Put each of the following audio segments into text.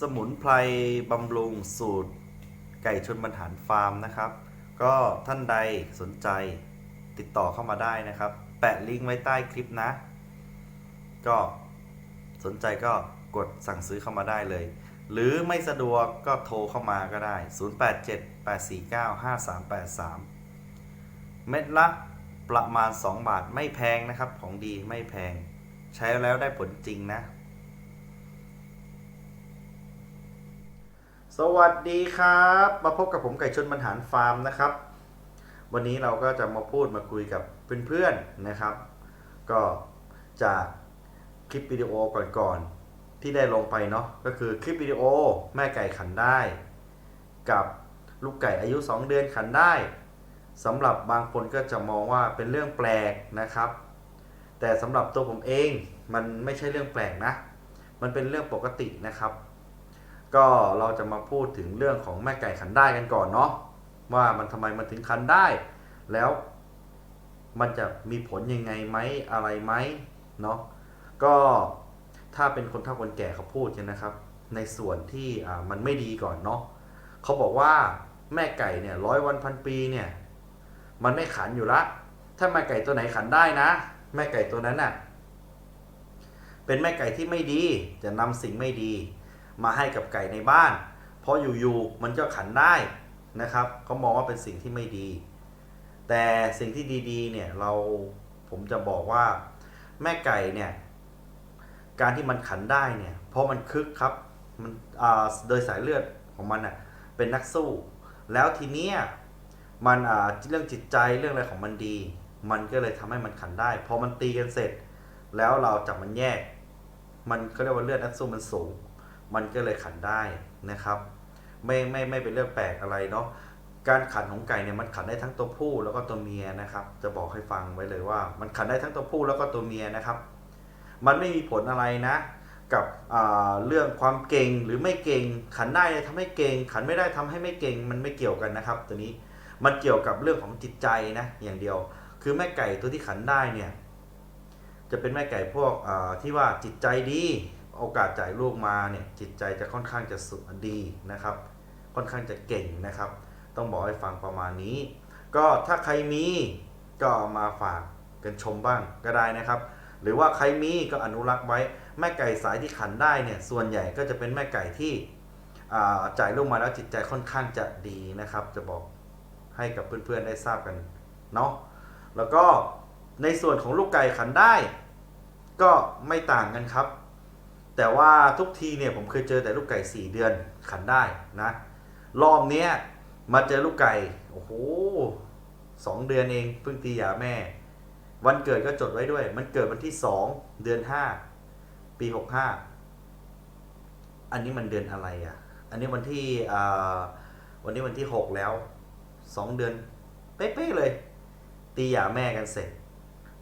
สมุนไพรบำรุงสูตร ไก่ชนบรรหารฟาร์มนะครับ ก็ท่านใดสนใจติดต่อเข้ามาได้นะครับ แปะลิงก์ไว้ใต้คลิปนะ ก็สนใจก็กดสั่งซื้อเข้ามาได้เลย หรือไม่สะดวกก็โทรเข้ามาก็ได้ 0878495383 เม็ดละประมาณ 2 บาทไม่แพงนะครับ ของดีไม่แพง ใช้แล้วได้ผลจริงนะ สวัสดีครับ มาพบกับผมไก่ชนบรรหารฟาร์มนะครับ วันนี้เราก็จะมาพูดมาคุยกับเพื่อนๆนะครับ ก็จากคลิปวิดีโอก่อนๆที่ได้ลงไปเนาะก็คือคลิปวิดีโอแม่ไก่ขันได้ กับลูกไก่อายุ 2 เดือนขันได้สำหรับบางคนก็จะมองว่าเป็นเรื่องแปลกนะครับ แต่สำหรับตัวผมเองมันไม่ใช่เรื่องแปลกนะ มันเป็นเรื่องปกตินะครับ ก็เราจะมาพูดถึงเรื่องของแม่ไก่ขันได้กันก่อนเนาะว่ามันทำไมมันถึงขันได้ แล้วมันจะมีผลยังไงไหมอะไรไหมเนาะก็ถ้าเป็นคนเฒ่าคนแก่เขาพูดกันนะครับ ในส่วนที่มันไม่ดีก่อนเนาะเขาบอกว่าแม่ไก่เนี่ยร้อยวันพันปีเนี่ยมันไม่ขันอยู่ละ ถ้าแม่ไก่ตัวไหนขันได้นะ แม่ไก่ตัวนั้นน่ะเป็นแม่ไก่ที่ไม่ดีจะนำสิ่งไม่ดี มาให้กับไก่ในบ้าน เพราะอยู่ๆมันก็ขันได้นะครับเขามองว่าเป็นสิ่งที่ไม่ดี แต่สิ่งที่ดีๆเนี่ยเราผมจะบอกว่าแม่ไก่เนี่ยการที่มันขันได้เนี่ยเพราะมันคึกครับมันอ่าโดยสายเลือดของมันอะเป็นนักสู้ แล้วทีเนี้ยมันอ่าเรื่องจิตใจเรื่องอะไรของมันดี มันก็เลยทำให้มันขันได้พอมันตีกันเสร็จ แล้วเราจับมันแยก มันก็เรียกว่าเลือดนักสู้มันสูง มันก็เลยขันได้นะครับ ไม่ไม่ไม่เป็นเรื่องแปลกอะไรเนาะการขันของไก่เนี่ยมันขันได้ทั้งตัวผู้แล้วก็ตัวเมียนะครับ จะบอกให้ฟังไว้เลยว่า มันขันได้ทั้งตัวผู้แล้วก็ตัวเมียนะครับ มันไม่มีผลอะไรนะ กับอ่าเรื่องความเก่งหรือไม่เก่ง ขันได้ทำให้เก่ง ขันไม่ได้ทำให้ไม่เก่งมันไม่เกี่ยวกันนะครับ ตัวนี้มันเกี่ยวกับเรื่องของจิตใจนะอย่างเดียว คือแม่ไก่ตัวที่ขันได้เนี่ยจะเป็นแม่ไก่พวกอ่าที่ว่าจิตใจดี โอกาสจ่ายลูกมาเนี่ยจิตใจจะค่อนข้างจะสุดีนะครับ ค่อนข้างจะเก่งนะครับ ต้องบอกให้ฟังประมาณนี้ ก็ถ้าใครมีก็มาฝากกันชมบ้างก็ได้นะครับ หรือว่าใครมีก็อนุรักษ์ไว้แม่ไก่สายที่ขันได้เนี่ยส่วนใหญ่ก็จะเป็นแม่ไก่ที่จ่ายลูกมาแล้วจิตใจค่อนข้างจะดีนะครับ จะบอกให้กับเพื่อนๆได้ทราบกันเนาะแล้วก็ในส่วนของลูกไก่ขันได้ ก็ไม่ต่างกันครับ แต่ว่าทุกทีเนี่ยผมเคยเจอแต่ลูกไก่ 4 เดือนขันได้นะ รอบเนี้ยมาเจอลูกไก่ โอ้โหสองเดือนเองเพิ่งตีหย่าแม่ วันเกิดก็จดไว้ด้วย มันเกิดวันที่ 2 เดือน 5 ปี 65 อันนี้มันเดือนอะไรอะ อันนี้วันที่อ่าวันนี้วันที่ 6 แล้ว 2 เดือน เป๊ะๆเลย ตีหย่าแม่กันเสร็จ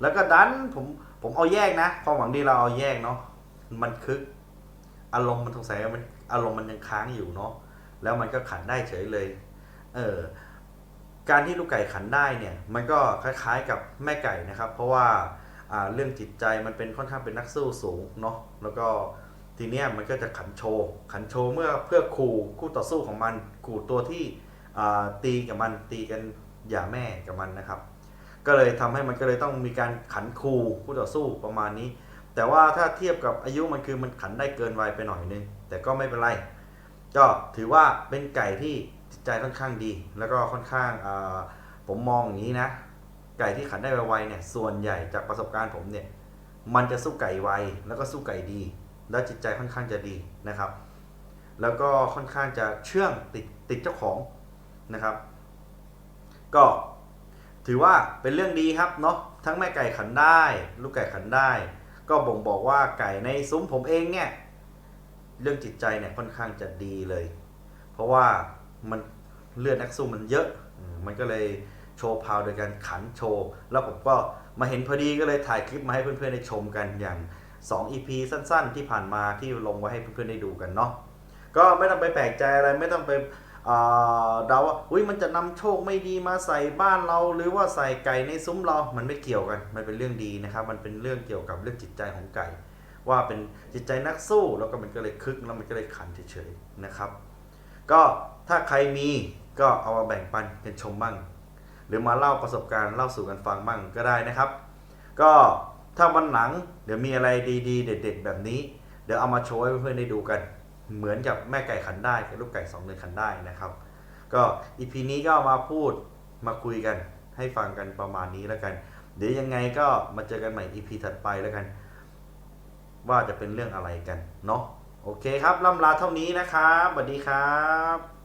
แล้วก็ดันผมผมเอาแยกนะ ความหวังดีเราเอาแยกเนาะ มันคึก อารมณ์มันสงสัยมันอารมณ์มันยังค้างอยู่เนาะแล้วมันก็ขันได้เฉยเลย เออการที่ลูกไก่ขันได้เนี่ย มันก็คล้ายๆกับแม่ไก่นะครับ เพราะว่าอ่าเรื่องจิตใจมันเป็นค่อนข้างเป็นนักสู้สูงเนาะแล้วก็ทีเนี้ยมันก็จะขันโชว์ขันโชว์เมื่อเพื่อขู่คู่ต่อสู้ของมันขู่ตัวที่อ่าตีกับมันตีกันอย่าแม่กับมันนะครับ ก็เลยทำให้มันก็เลยต้องมีการขันคูคู่ต่อสู้ประมาณนี้ แต่ว่าถ้าเทียบกับอายุมันคือมันขันได้เกินวัยไปหน่อยนึง แต่ก็ไม่เป็นไร ก็ถือว่าเป็นไก่ที่จิตใจค่อนข้างดี แล้วก็ค่อนข้างผมมองอย่างนี้นะ ไก่ที่ขันได้ไวๆเนี่ยส่วนใหญ่จากประสบการณ์ผมเนี่ยมันจะสู้ไก่ไวแล้วก็สู้ไก่ดี แล้วจิตใจค่อนข้างจะดีนะครับ แล้วก็ค่อนข้างจะเชื่องติดติดเจ้าของนะครับ ก็ถือว่าเป็นเรื่องดีครับเนาะทั้งแม่ไก่ขันได้ ลูกไก่ขันได้ ก็บ่งบอกว่าไก่ในซุ้มผมเองเนี่ยเรื่องจิตใจเนี่ยค่อนข้างจะดีเลย เพราะว่ามันเลือดนักสู้มันเยอะ มันก็เลยโชว์พาวโดยการขันโชว์ แล้วผมก็มาเห็นพอดีก็เลยถ่ายคลิปมาให้เพื่อนๆได้ชมกันอย่าง 2 EP สั้นๆ ที่ผ่านมาที่ลงไว้ให้เพื่อนๆได้ดูกันเนาะก็ไม่ต้องไปแปลกใจอะไรไม่ต้องไป เดาว่าอุ้ยมันจะนำโชคไม่ดีมาใส่บ้านเราหรือว่าใส่ไก่ในซุ้มเรา มันไม่เกี่ยวกัน มันเป็นเรื่องดีนะครับ มันเป็นเรื่องเกี่ยวกับเรื่องจิตใจของไก่ ว่าเป็นจิตใจนักสู้แล้วก็มันก็เลยคึกแล้วมันก็เลยขันเฉยๆนะครับ ก็ถ้าใครมีก็เอามาแบ่งปันกันชมบ้าง หรือมาเล่าประสบการณ์เล่าสู่กันฟังบ้างก็ได้นะครับ ก็ถ้าวันหลังเดี๋ยวมีอะไรดีๆ เด็ด ๆ แบบนี้ เดี๋ยวเอามาโชว์ให้เพื่อนๆได้ดูกัน เหมือนกับแม่ไก่ขันได้กับลูกไก่สองเดือนขันได้นะครับ ก็อีพีนี้ก็มาพูดมาคุยกันให้ฟังกันประมาณนี้แล้วกัน เดี๋ยวยังไงก็มาเจอกันใหม่อีพีถัดไปแล้วกัน ว่าจะเป็นเรื่องอะไรกันเนาะโอเคครับล่ำลาเท่านี้นะครับสวัสดีครับ